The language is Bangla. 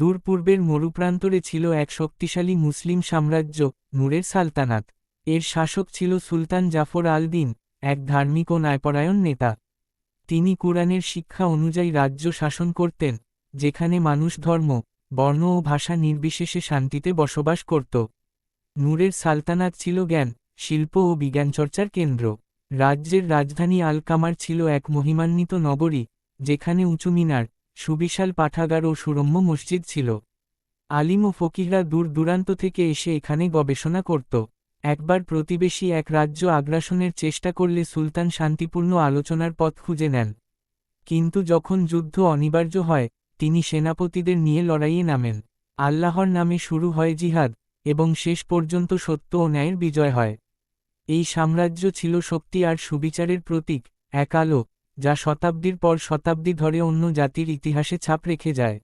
দূর পূর্বের মরুপ্রান্তরে ছিল এক শক্তিশালী মুসলিম সাম্রাজ্য, নূরের সালতানাত। এর শাসক ছিল সুলতান জাফর আল দিন এক ধার্মিক ও ন্যায়পরায়ণ নেতা। তিনি কুরআনের শিক্ষা অনুযায়ী রাজ্য শাসন করতেন, যেখানে মানুষ ধর্ম, বর্ণ ও ভাষা নির্বিশেষে শান্তিতে বসবাস করত। নূরের সালতানাত ছিল জ্ঞান, শিল্প ও বিজ্ঞানচর্চার কেন্দ্র। রাজ্যের রাজধানী আলকামার ছিল এক মহিমান্বিত নগরী, যেখানে উঁচু মিনার সুবিশাল পাঠাগার ও সুরম্য মসজিদ ছিল। আলিম ও ফকিররা দূর দূরান্ত থেকে এসে এখানে গবেষণা করত। একবার প্রতিবেশী এক রাজ্য আগ্রাসনের চেষ্টা করলে সুলতান শান্তিপূর্ণ আলোচনার পথ খুঁজে নেন। কিন্তু যখন যুদ্ধ অনিবার্য হয়, তিনি সেনাপতিদের নিয়ে লড়াইয়ে নামেন। আল্লাহর নামে শুরু হয় জিহাদ, এবং শেষ পর্যন্ত সত্য ও ন্যায়ের বিজয় হয়। এই সাম্রাজ্য ছিল শক্তি আর সুবিচারের প্রতীক, এক আলো। যা শতাব্দীর পর শতাব্দী ধরে অন্য জাতির ইতিহাসে ছাপ রেখে যায়।